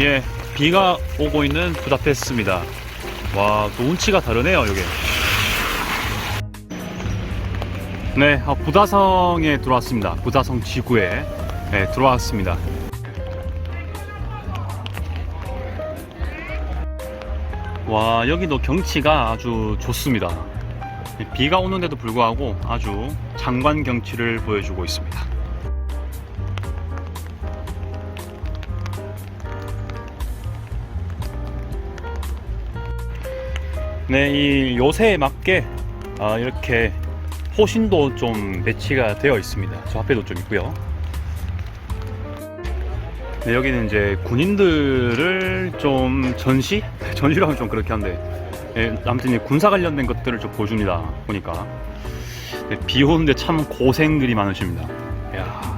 예, 비가 오고 있는 부다페스트입니다. 와, 또 운치가 다르네요, 여기. 네, 아, 부다성에 들어왔습니다. 부다성 지구에 네, 들어왔습니다. 와, 여기도 경치가 아주 좋습니다. 비가 오는데도 불구하고 아주 장관 경치를 보여주고 있습니다. 네, 이 요새에 맞게 아, 이렇게 호신도 좀 배치가 되어 있습니다. 저 앞에도 좀 있고요. 네, 여기는 이제 군인들을 좀 전시? 전시라면 좀 그렇게 한데 예, 아무튼 이 군사 관련된 것들을 좀 보여줍니다. 보니까 네, 비 오는데 참 고생들이 많으십니다. 야.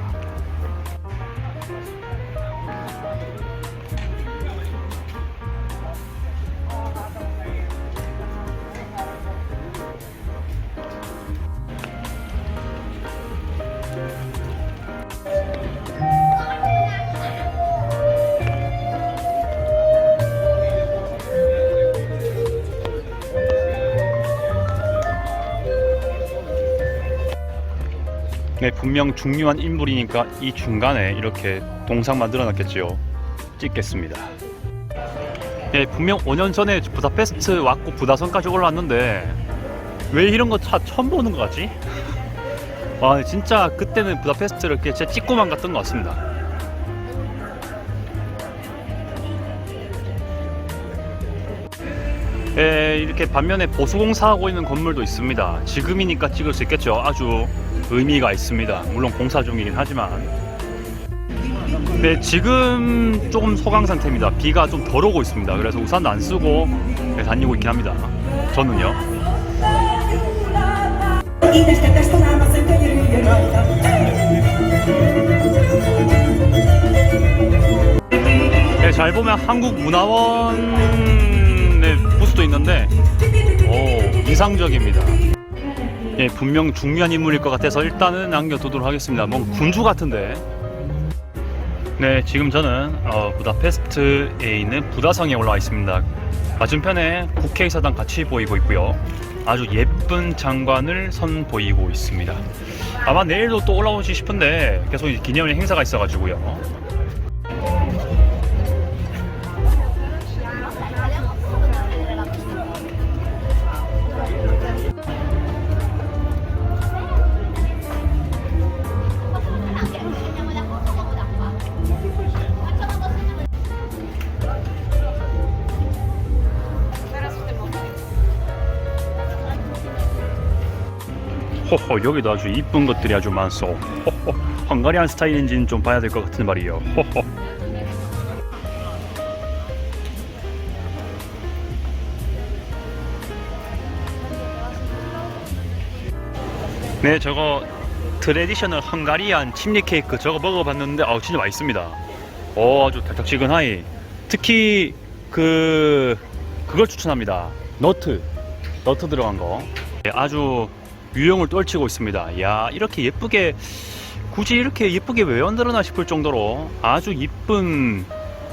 분명 중요한 인물이니까 이 중간에 이렇게 동상 만들어 놨겠지요. 찍겠습니다. 네, 분명 5년 전에 부다페스트 왔고 부다성까지 올라왔는데 왜 이런 거 다 처음 보는 거 같지? 와, 진짜 그때는 부다페스트를 이렇게 진짜 찍고만 갔던 것 같습니다. 예, 이렇게 반면에 보수공사하고 있는 건물도 있습니다. 지금이니까 찍을 수 있겠죠. 아주 의미가 있습니다. 물론 공사 중이긴 하지만. 네, 지금 조금 소강 상태입니다. 비가 좀 덜 오고 있습니다. 그래서 우산도 안 쓰고 네, 다니고 있긴 합니다. 저는요. 네, 잘 보면 한국문화원 의 부스도 있는데, 오, 이상적입니다. 예, 분명 중요한 인물일 것 같아서 일단은 남겨두도록 하겠습니다. 뭔 군주 같은데. 네, 지금 저는 어, 부다페스트에 있는 부다성에 올라와 있습니다. 맞은편에 국회의사당 같이 보이고 있고요. 아주 예쁜 장관을 선보이고 있습니다. 아마 내일도 또 올라오시 싶은데 계속 이 기념일 행사가 있어가지고요. 호호 여기도 아주 이쁜 것들이 아주 많소. 호호 헝가리안 스타일인지는 좀 봐야 될 것 같은 말이에요. 호호. 네 저거 트레디셔널 헝가리안 침리 케이크 저거 먹어봤는데 아 진짜 맛있습니다. 오 아주 달짝지근하이. 특히 그 그걸 추천합니다. 너트. 너트 들어간 거. 네, 아주 유형을 떨치고 있습니다. 야 이렇게 예쁘게 굳이 이렇게 예쁘게 왜 만들어나 싶을 정도로 아주 이쁜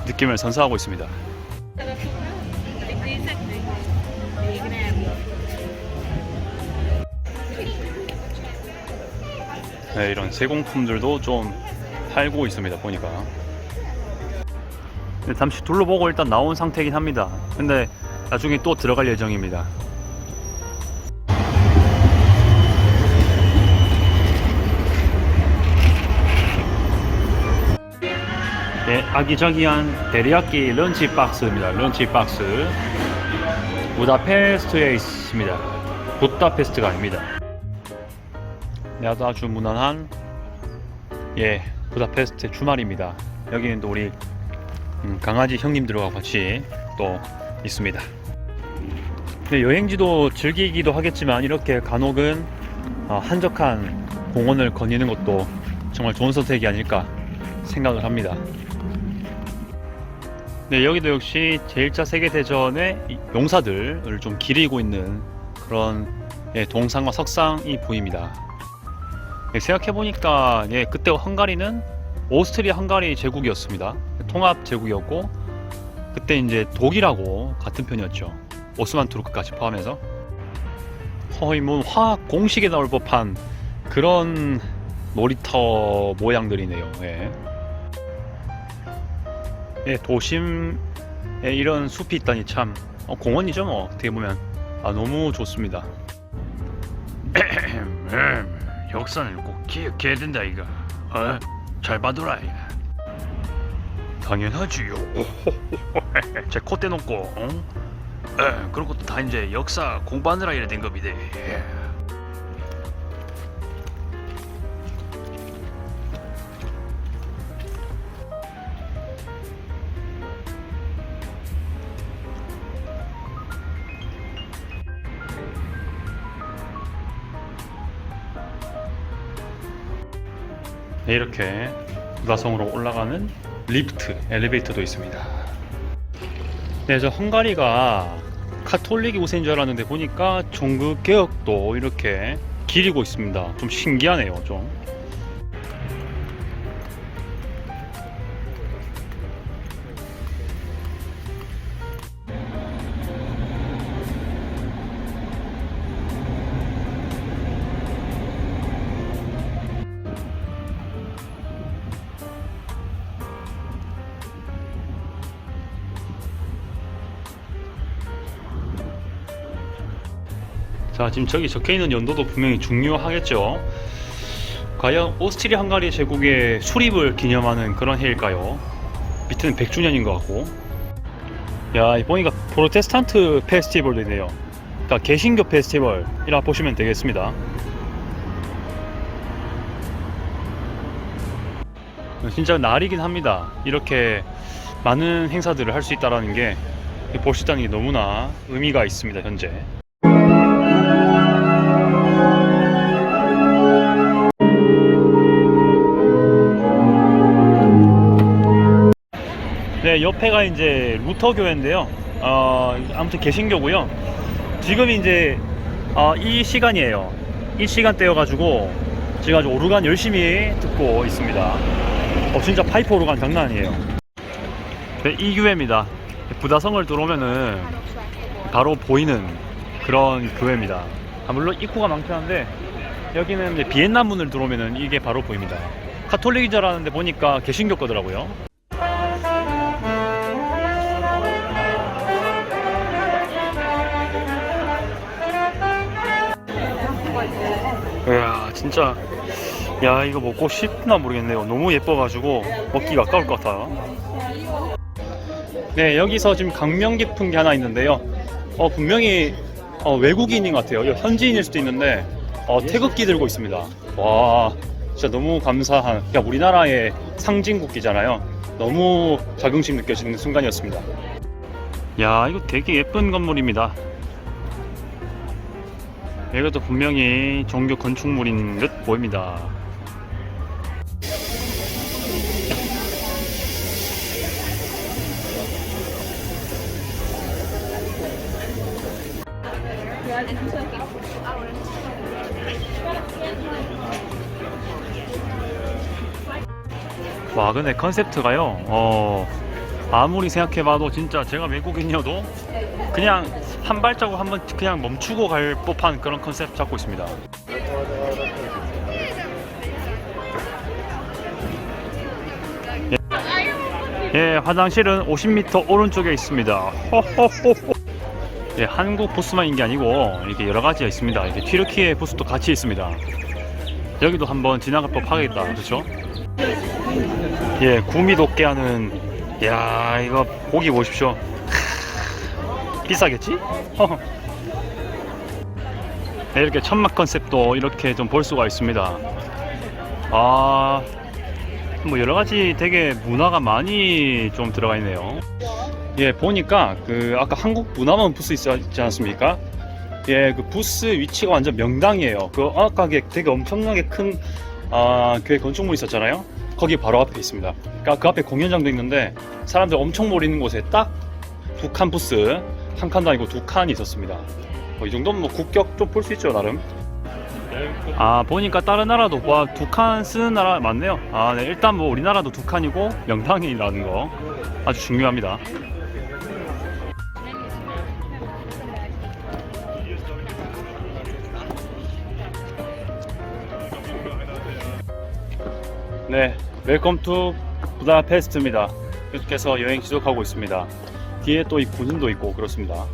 느낌을 선사하고 있습니다. 네, 이런 세공품들도 좀 팔고 있습니다. 보니까 네, 잠시 둘러보고 일단 나온 상태이긴 합니다. 근데 나중에 또 들어갈 예정입니다. 네, 아기자기한 데리야끼 런치 박스입니다. 런치 박스. 부다페스트에 있습니다. 부다페스트가 아닙니다. 네, 아주 무난한 예 부다페스트 주말입니다. 여기는 또 우리 음, 강아지 형님들과 같이 또 있습니다. 네, 여행지도 즐기기도 하겠지만 이렇게 간혹은 어, 한적한 공원을 거니는 것도 정말 좋은 선택이 아닐까 생각을 합니다. 네, 여기도 역시 제1차 세계대전의 이 용사들을 좀 기리고 있는 그런 예, 동상과 석상이 보입니다. 예, 생각해보니까 예, 그때 헝가리는 오스트리아 헝가리 제국이었습니다. 통합 제국이었고 그때 이제 독일하고 같은 편이었죠. 오스만 투르크까지 포함해서 거의 뭐 화학 공식에 나올 법한 그런 놀이터 모양들이네요. 예. 예, 도심에 이런 숲이 있다니 참 어, 공원이죠 뭐 어떻게 보면 아 너무 좋습니다. 역사는 꼭 기억해야 된다 이거. 어? 잘 봐둬라 이거. 당연하지요. 제 콧대 놓고, 어? 에, 그리고 또다 이제 역사 공부하느라 이래 된 겁니다. 예. 네, 이렇게 부다성으로 올라가는 리프트, 엘리베이터도 있습니다. 네, 저 헝가리가 카톨릭이 우세인 줄 알았는데 보니까 종교 개혁도 이렇게 기리고 있습니다. 좀 신기하네요, 좀. 자, 지금 저기 적혀 있는 연도도 분명히 중요하겠죠. 과연 오스트리아 헝가리 제국의 수립을 기념하는 그런 해일까요? 밑에는 100주년인 것 같고. 야, 이 보니까 프로테스탄트 페스티벌도 있네요. 그러니까 개신교 페스티벌이라 보시면 되겠습니다. 진짜 날이긴 합니다. 이렇게 많은 행사들을 할 수 있다라는 게볼 수 있다는 게 너무나 의미가 있습니다, 현재. 네, 옆에가 이제 루터 교회인데요. 어, 아무튼 개신교고요. 지금 이제 어, 이 시간이에요. 이 시간대여가지고 지금 아주 오르간 열심히 듣고 있습니다. 어, 진짜 파이프 오르간 장난 아니에요. 네, 이 교회입니다. 부다성을 들어오면은 바로 보이는 그런 교회입니다. 아, 물론 입구가 많긴 한데 여기는 이제 비엔나 문을 들어오면은 이게 바로 보입니다. 알았는데 보니까 개신교 거더라고요. 이야 진짜. 야 이거 먹고 싶나 모르겠네요. 너무 예뻐가지고 먹기가 아까울 것 같아요. 네 여기서 지금 강명 깊은 게 하나 있는데요. 어 분명히 어, 외국인인 것 같아요. 현지인일 수도 있는데 어, 태극기 들고 있습니다. 와 진짜 너무 감사한 그냥 우리나라의 상징국기잖아요. 너무 자긍심 느껴지는 순간이었습니다. 야 이거 되게 예쁜 건물입니다 이것도 분명히 종교 건축물인 듯 보입니다. 와 근데 컨셉트가요 어 아무리 생각해봐도 진짜 제가 외국인이어도 그냥 한 발자국 한번 그냥 멈추고 갈 법한 그런 컨셉 잡고 있습니다. 예, 예, 화장실은 50m 오른쪽에 있습니다. 호호호호. 예, 한국 부스만 인 게 아니고 이렇게 여러 가지가 있습니다. 이렇게 튀르키예 부스도 같이 있습니다. 여기도 한번 지나갈 법 하겠다, 그렇죠? 예, 구미 돋게 하는 야 이거 고기 보십시오. 비싸겠지? 네, 이렇게 천막 컨셉도 이렇게 좀 볼 수가 있습니다. 아, 뭐 여러 가지 되게 문화가 많이 좀 들어가 있네요. 예, 보니까 그 아까 한국 문화원 부스 있지 않습니까? 예, 그 부스 위치가 완전 명당이에요. 그 아까 게 되게 엄청나게 큰 아, 교회 건축물 있었잖아요. 거기 바로 앞에 있습니다. 그러니까 그 앞에 공연장도 있는데 사람들 엄청 모이는 곳에 딱두칸 부스 한 칸도 아니고 두 칸이 있었습니다. 어, 이 정도면 뭐 국격 좀 볼 수 있죠 나름. 아 보니까 다른 나라도 와 두 칸 쓰는 나라 많네요. 아 네, 일단 뭐 우리나라도 두 칸이고 명당이라는 거 아주 중요합니다. 네, 웰컴 투 부다페스트입니다. 계속해서 여행 지속하고 있습니다. 뒤에 또 이 군인도 있고 그렇습니다.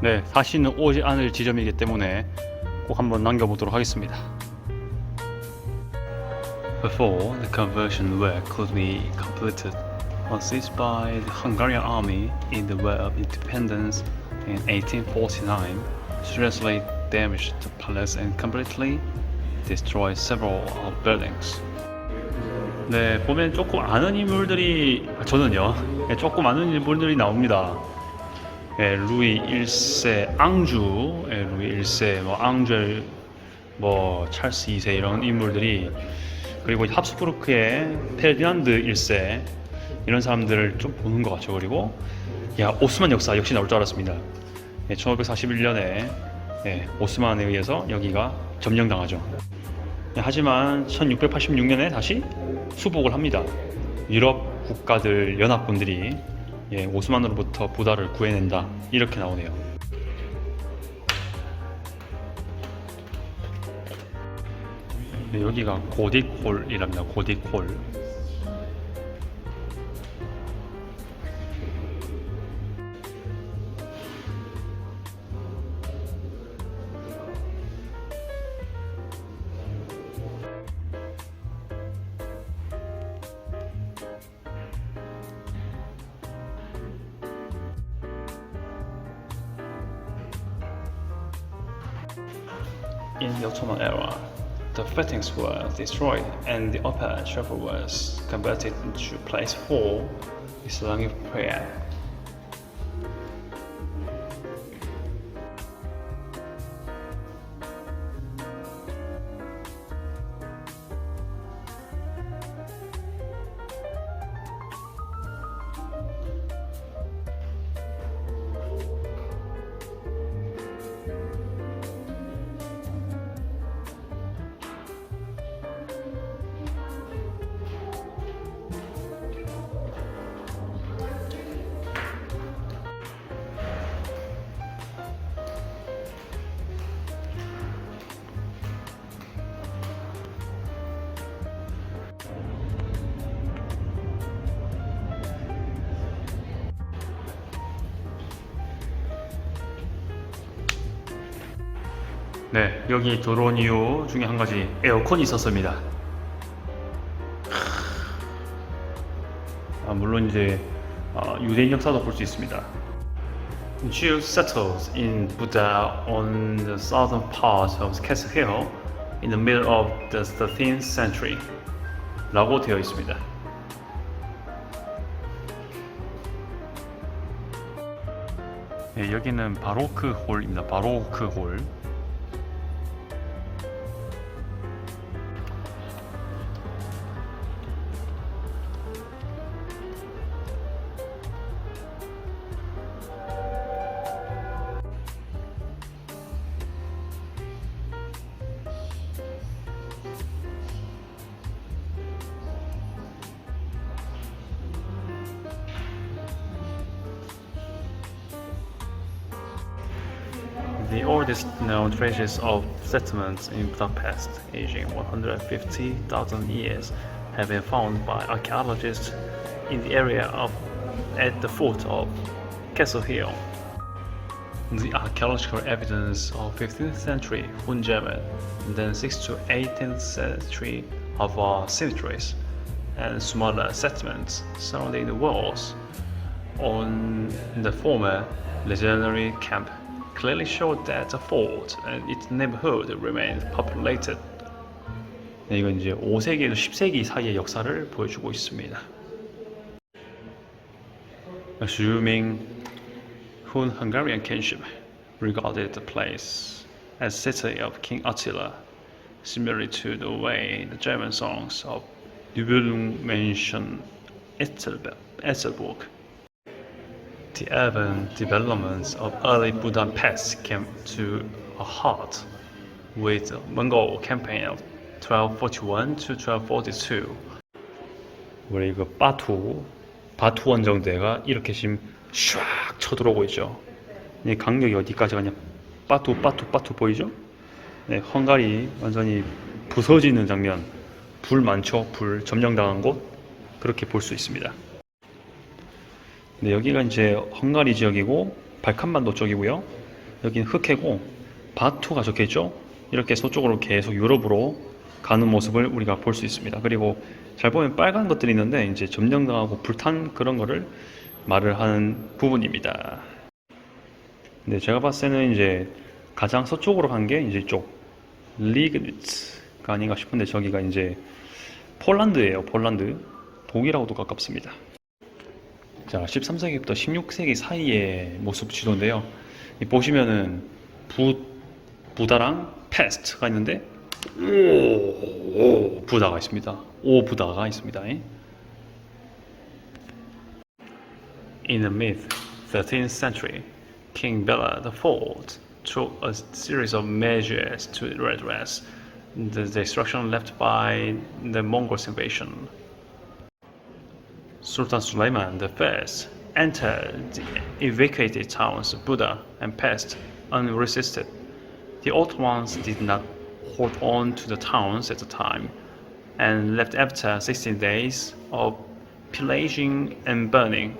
네, 다시는 오지 않을 지점이기 때문에 꼭 한번 남겨보도록 하겠습니다. Before the conversion work could be completed, was seized by the Hungarian army in the War of Independence in 1849, seriously damaged the palace and completely destroyed several of buildings. 네, 보면 조금 아는 인물들이 아, 저는요, 네, 조금 아는 인물들이 나옵니다. 예, 루이 1세 앙주, 예, 루이 1세, 뭐 앙젤, 뭐 찰스 2세 이런 인물들이 그리고 합스부르크의 페르디난드 1세 이런 사람들을 좀 보는 것 같죠. 그리고 야 오스만 역사 역시 나올 줄 알았습니다. 예, 1541년에 예, 오스만에 의해서 여기가 점령당하죠. 예, 하지만 1686년에 다시 수복을 합니다. 유럽 국가들 연합군들이 예, 오스만으로부터 부다를 구해낸다 이렇게 나오네요. 네, 여기가 고딕홀이랍니다. 고딕홀. In the Ottoman era, the fittings were destroyed and the upper chapel was converted into place for Islamic prayer. 네, 여기 들어온 이유 중에 한 가지 에어컨이 있었습니다. 아, 물론 이제 아, 유대인 역사도 볼 수 있습니다. Jews settled in Buddha on the southern part of Castle Hill in the middle of the 13th century. 라고 되어 있습니다. 네, 여기는 바로크 홀입니다. 바로크 홀. Traces of settlements in Budapest, aging 150,000 years, have been found by archaeologists in the area of at the foot of Castle Hill. The archaeological evidence of 15th century Hun German, then 6th to 18th century of uh, cemeteries and smaller settlements surrounding the walls on the former legendary camp clearly showed that the fort and its neighborhood remained populated. 네, 이건 이제 5세기에서 10세기 사이의 역사를 보여주고 있습니다. Assuming Hun Hungarian kinship regarded the place as city of King Attila, similarly to the way the German songs of Nibelung mention Etzelbe- Etzelburg. The urban developments of early Budapest came to a halt with the Mongol campaign of 1241 to 1242. 우리 그 바투 바투 원정대가 이렇게 지금 샥 쳐들어오고 있죠. 이 강력이 어디까지 가냐? 바투 바투 바투 보이죠? 네, 헝가리 완전히 부서지는 장면. 불 많죠? 불 점령당한 곳 그렇게 볼 수 있습니다. 네, 여기가 이제 헝가리 지역이고 발칸반도 쪽이고요. 여기는 흑해고 바투가 적혀 있죠. 이렇게 서쪽으로 계속 유럽으로 가는 모습을 우리가 볼 수 있습니다. 그리고 잘 보면 빨간 것들이 있는데 이제 점령당하고 불탄 그런 거를 말을 하는 부분입니다. 네, 제가 봤을 때는 이제 가장 서쪽으로 간 게 이제 이쪽 리그니츠가 아닌가 싶은데 저기가 이제 폴란드예요. 폴란드. 독일하고도 가깝습니다. 자, 13세기부터 16세기 사이의 모습 지도인데요. 이 보시면은 부 부다랑 패스트가 있는데 오, 오 부다가 있습니다. 오 부다가 있습니다. In the mid 13th century, King Bela IV took a series of measures to redress the destruction left by the Mongol invasion. Sultan Suleiman I entered the evacuated towns of Buda and Pest unresisted. The Ottomans did not hold on to the towns at the time and left after 16 days of pillaging and burning.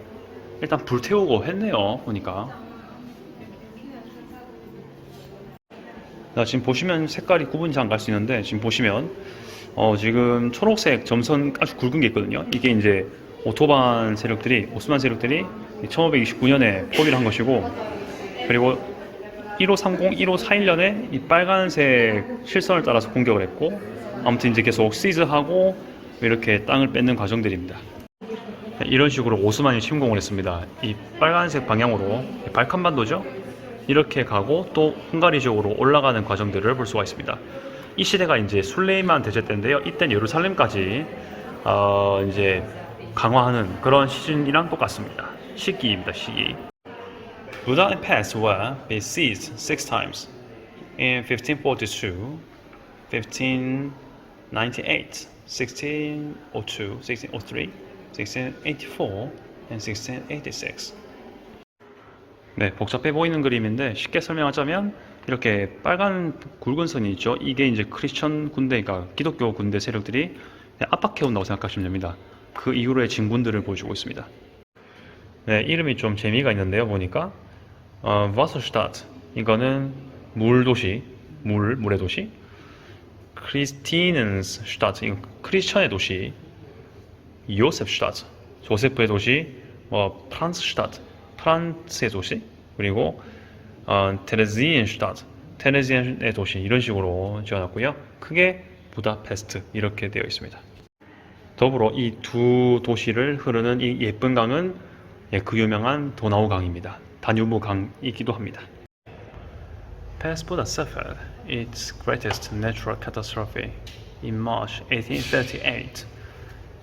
일단 불태우고 했네요, 보니까. 자, 지금 보시면 색깔이 구분이 잘안 갈 수 있는데 지금 보시면 어, 지금 초록색 점선 아주 굵은 게 있거든요. 이게 이제 오토반 세력들이 오스만 세력들이 1529년에 포위를 한 것이고 그리고 1530, 1541년에 이 빨간색 실선을 따라서 공격을 했고 아무튼 이제 계속 시즈하고 이렇게 땅을 뺏는 과정들입니다. 이런 식으로 오스만이 침공을 했습니다. 이 빨간색 방향으로 발칸반도죠. 이렇게 가고 또 헝가리 지역으로 올라가는 과정들을 볼 수가 있습니다. 이 시대가 이제 술레이만 대제 때인데요. 이때는 예루살렘까지 어 이제 강화하는 그런 시즌이랑 똑같습니다. 시기입니다. 시기. Buda and Pest were besieged six times in 1542, 1598, 1602, 1603, 1684, and 1686. 네, 복잡해 보이는 그림인데 쉽게 설명하자면 이렇게 빨간 굵은 선이 있죠. 이게 이제 크리스천 군대, 그러니까 기독교 군대 세력들이 압박해 온다고 생각하시면 됩니다. 그 이후로의 진군들을 보여주고 있습니다. 네, 이름이 좀 재미가 있는데요. 보니까 어, 와서슈타트 이거는 물 도시, 물 물의 도시. 슈타트 이건 크리스천의 도시. 슈타트 조세프의 도시. 뭐 슈타트 프란스의 도시. 그리고 어, 슈타트 테레지엔의 도시 이런 식으로 지어놨고요. 크게 부다페스트 이렇게 되어 있습니다. 더불어 이 두 도시를 흐르는 이 예쁜 강은 예, 그 유명한 도나우 강입니다. 다뉴브 강이기도 합니다. Pest-Buda suffered its greatest natural catastrophe in March 1838.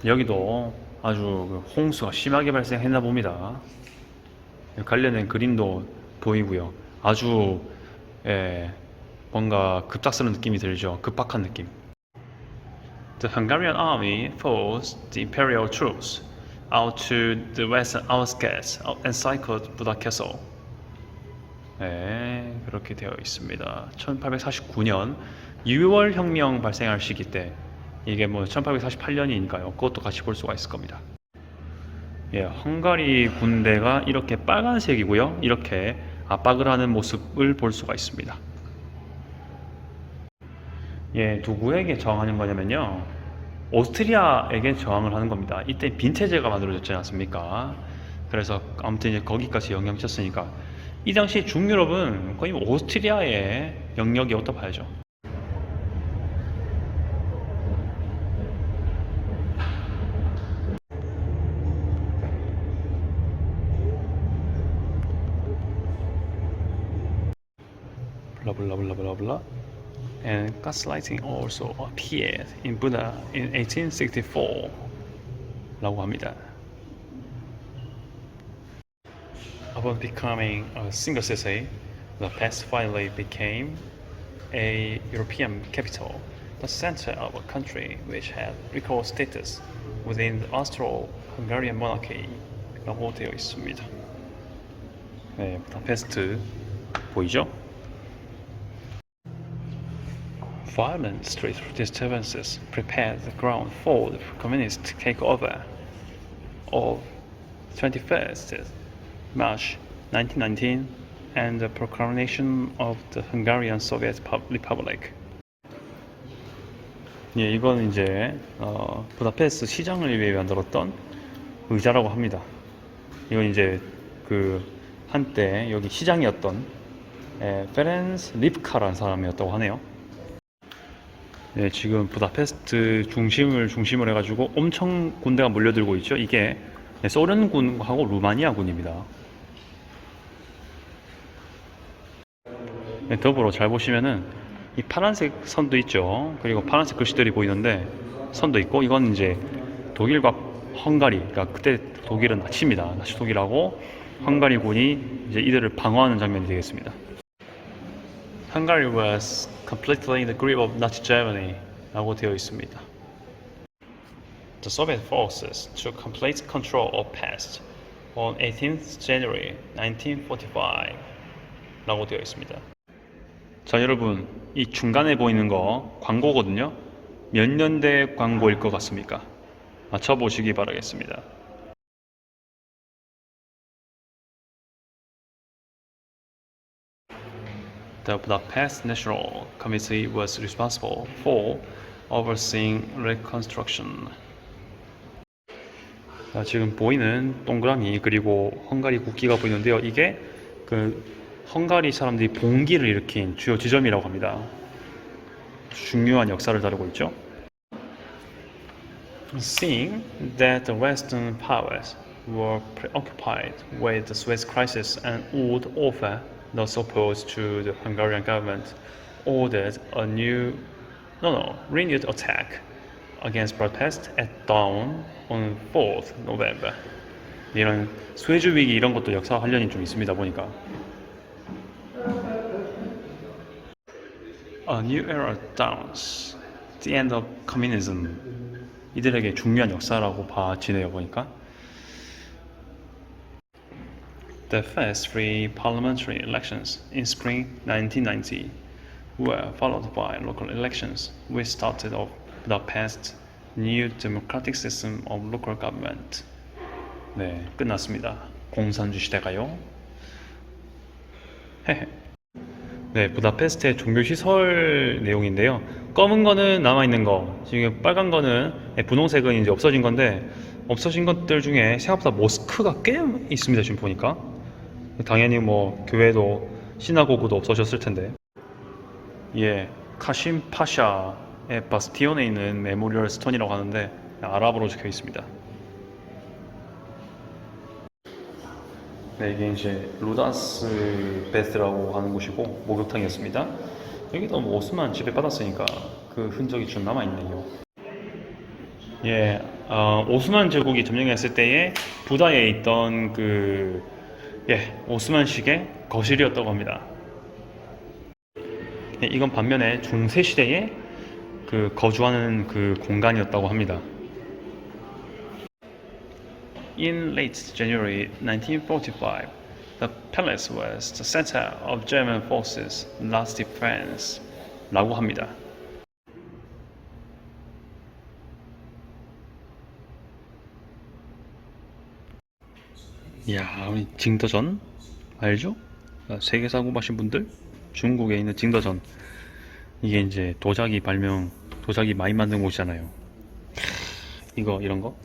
여기도 아주 그 홍수가 심하게 발생했나 봅니다. 관련된 그림도 보이고요. 아주 예, 뭔가 급작스러운 느낌이 들죠. 급박한 느낌. The Hungarian army forced the imperial troops out to the western outskirts of encircled Buda Castle. 네, 그렇게 되어 있습니다. 1849년 6월 혁명 발생할 시기 때 이게 뭐 1848년이니까요. 그것도 같이 볼 수가 있을 겁니다. 예, 헝가리 군대가 이렇게 빨간색이고요. 이렇게 압박을 하는 모습을 볼 수가 있습니다. 예, 누구에게 저항하는 거냐면요. 오스트리아에게 저항을 하는 겁니다. 이때 빈체제가 만들어졌지 않습니까? 그래서 아무튼 이제 거기까지 영향 미쳤으니까 이 당시 중유럽은 거의 오스트리아의 영역이었다 봐야죠. blah. And gaslighting also appeared in Buddha in 1864. 라고 합니다. Upon becoming a single city, Budapest finally became a European capital, the center of a country which had equal status within the Austro-Hungarian monarchy라고 되어 있습니다. 네, 부다페스트 보이죠? Violent street disturbances prepared the ground for the communist takeover of 21st March 1919 and the proclamation of the Hungarian Soviet Pub- Republic. 예, 이건 이제 어, 부다페스트 시장을 위해 만들었던 의자라고 합니다. 이건 이제 그 한때 여기 시장이었던 에, 페렌스 립카라는 사람이었다고 하네요. 네, 지금 부다페스트 중심을 중심으로 해가지고 엄청 군대가 몰려들고 있죠. 이게 네, 소련군하고 루마니아군입니다. 네, 더불어 잘 보시면은 이 파란색 선도 있죠. 그리고 파란색 글씨들이 보이는데 선도 있고 이건 이제 독일과 헝가리, 그러니까 그때 독일은 나치입니다. 나치 독일하고 헝가리군이 이제 이들을 방어하는 장면이 되겠습니다. Hungary was completely in the grip of Nazi Germany 라고 되어 있습니다. The Soviet forces took complete control of Pest on 18th January 1945 라고 되어 있습니다. 자 여러분 이 중간에 보이는 거 광고거든요. 몇 년대 광고일 것 같습니까? 맞춰보시기 바라겠습니다. The Budapest National Committee was responsible for overseeing reconstruction. 자, 지금 보이는 동그라미 그리고 헝가리 국기가 보이는데요. 이게 그 헝가리 사람들이 봉기를 일으킨 주요 지점이라고 합니다. 중요한 역사를 다루고 있죠. Seeing that the Western powers were preoccupied with the Suez Crisis and would offer no support to the Hungarian government, ordered a new, no, no, renewed attack against Budapest at dawn on 4th November. 이런 스웨즈 위기 이런 것도 역사 관련이 좀 있습니다 보니까. A new era dawns. The end of communism. 이들에게 중요한 역사라고 봐지네요 보니까. The first three parliamentary elections in spring 1990 were followed by local elections, which started off Budapest's new democratic system of local government. 네, 끝났습니다. 공산주 시대가요. 네, 부다페스트의 종교 시설 내용인데요. 검은 거는 남아 있는 거, 지금 빨간 거는 네, 분홍색은 이제 없어진 건데 없어진 것들 중에 생각보다 모스크가 꽤 있습니다. 지금 보니까 당연히 뭐 교회도 시나고그도 없어졌을 텐데. 예, 카심 파샤의 바스티온에 있는 메모리얼 스톤이라고 하는데 아랍어로 적혀 있습니다. 네, 이게 이제 루다스 베스라고 하는 곳이고 목욕탕이었습니다. 여기도 뭐 오스만 지배 받았으니까 그 흔적이 좀 남아 있네요. 예, 어, 오스만 제국이 점령했을 때에 부다에 있던 그 예, 오스만식의 거실이었다고 합니다. 예, 이건 반면에 중세 시대에 그 거주하는 그 공간이었다고 합니다. In late January 1945, the palace was the center of German forces' last defense. 라고 합니다. 이야, 징더전 알죠? 아, 세계사 공부하신 분들 중국에 있는 징더전 이게 이제 도자기 발명, 도자기 많이 만든 곳이잖아요. 이거 이런 거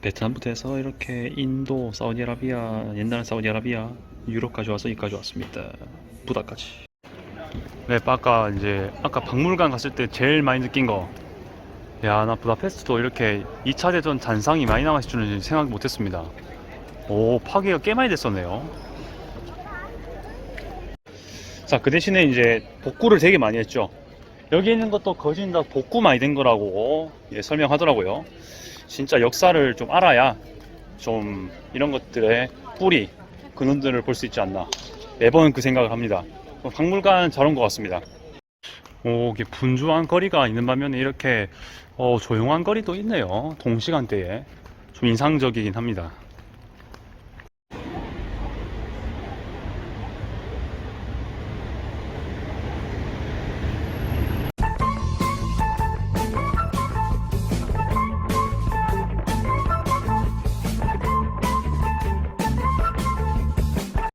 베트남부터 해서 이렇게 인도, 사우디아라비아, 옛날 사우디아라비아, 유럽까지 와서 여기까지 왔습니다. 부다까지. 네, 아까 이제 아까 박물관 갔을 때 제일 많이 느낀 거. 야, 나 부다페스트도 이렇게 2차 대전 잔상이 많이 남았을 줄은 생각 못했습니다. 오, 파괴가 꽤 많이 됐었네요. 자, 그 대신에 이제 복구를 되게 많이 했죠. 여기 있는 것도 거진 다 복구 많이 된 거라고 예, 설명하더라고요. 진짜 역사를 좀 알아야 좀 이런 것들의 뿌리, 근원들을 볼 수 있지 않나 매번 그 생각을 합니다. 어, 박물관 잘 온 것 같습니다. 오, 이게 분주한 거리가 있는 반면에 이렇게 어, 조용한 거리도 있네요. 동시간대에 좀 인상적이긴 합니다.